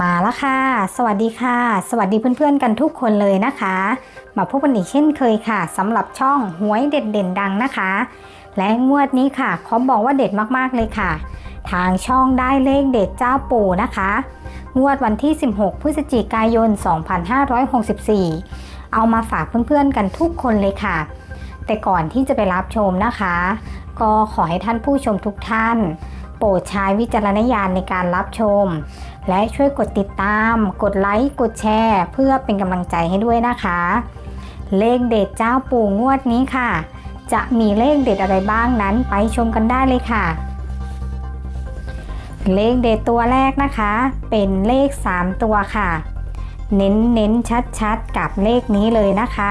มาแล้วค่ะ สวัสดีค่ะ สวัสดีเพื่อนๆกันทุกคนเลยนะคะ มาพบกันอีกเช่นเคยค่ะสำหรับช่องหวยเด็ดเด่นดังนะคะ และงวดนี้ค่ะขอบอกว่าเด็ดมากๆเลยค่ะ ทางช่องได้เลขเด็ดเจ้าปู่นะคะ งวดวันที่ 16 พฤศจิกายน 2564 เอามาฝากเพื่อนๆกันทุกคนเลยค่ะ แต่ก่อนที่จะไปรับชมนะคะ ก็ขอให้ท่านผู้ชมทุกท่าน โปรดใช้วิจารณญาณในการรับชม และช่วยกดติดตาม กดไลค์ กดแชร์ เพื่อเป็นกำลังใจให้ด้วยนะคะ เลขเด็ดเจ้าปู่งวดนี้ค่ะ จะมีเลขเด็ดอะไรบ้างนั้นไปชมกันได้เลยค่ะ เลขเด็ดตัวแรกนะคะ เป็นเลข 3 ตัวค่ะ เน้นเน้นชัดชัดๆกับเลขนี้เลยนะคะ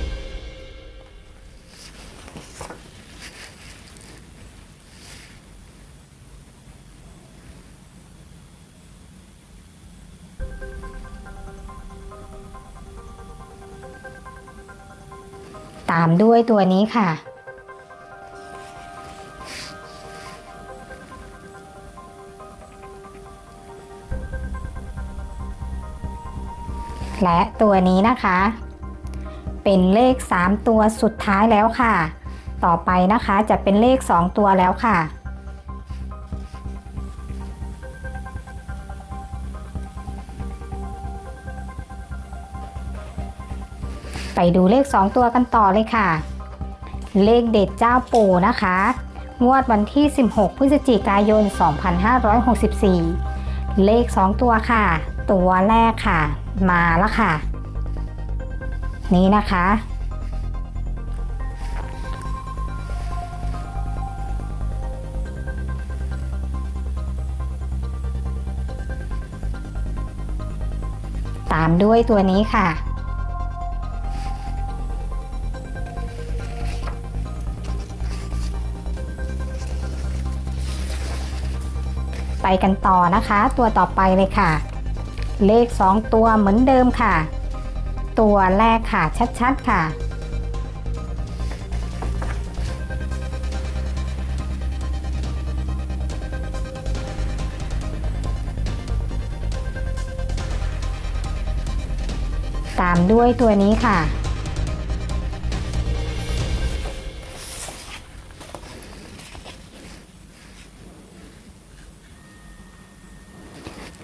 ตามด้วยตัวนี้ค่ะ และตัวนี้นะคะ เป็นเลข 3 ตัวสุดท้ายแล้วค่ะ ต่อไปนะคะจะเป็นเลข 2 ตัวแล้วค่ะ ไปดูเลข 2 ตัวกันต่อเลยค่ะ เลขเด็ดเจ้าปู่นะคะ งวดวันที่ 16 พฤศจิกายน 2564 เลข 2 ตัวค่ะ ตัวแรกค่ะ มาแล้วค่ะ นี้นะคะ ตามด้วยตัวนี้ค่ะ ไปกันต่อนะคะ ตัวต่อไปเลยค่ะ เลข 2 ตัวเหมือนเดิมค่ะ ตัวแรกค่ะชัดๆค่ะ ตามด้วยตัวนี้ค่ะ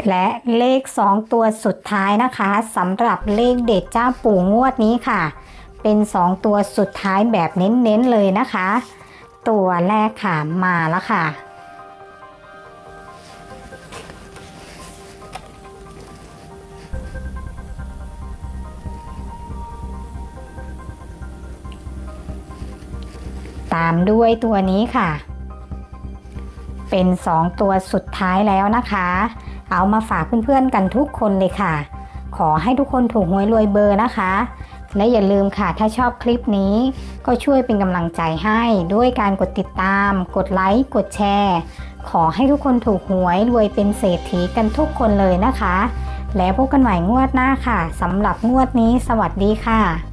และเลข 2 ตัวสุดท้ายนะคะสำหรับเลขเด็ดเจ้าปู่งวดนี้ค่ะ เป็น 2 ตัวสุดท้ายแบบเน้นๆเลยนะคะ ตัวแรกค่ะมาแล้วค่ะ ตามด้วยตัวนี้ค่ะ เป็น 2 ตัวสุดท้ายแล้วนะคะ เอามาฝากเพื่อนๆกันทุกคนเลยค่ะ ขอให้ทุกคนถูกหวยรวยเบอร์นะคะ และอย่าลืมค่ะถ้าชอบคลิปนี้ ก็ช่วยเป็นกำลังใจให้ด้วยการกดติดตาม กดไลค์กดแชร์ ขอให้ทุกคนถูกหวยรวยเป็นเศรษฐีกันทุกคนเลยนะคะ แล้วพบกันใหม่งวดหน้าค่ะสำหรับงวดนี้ สวัสดีค่ะ